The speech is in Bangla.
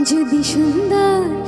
যদি সুন্দর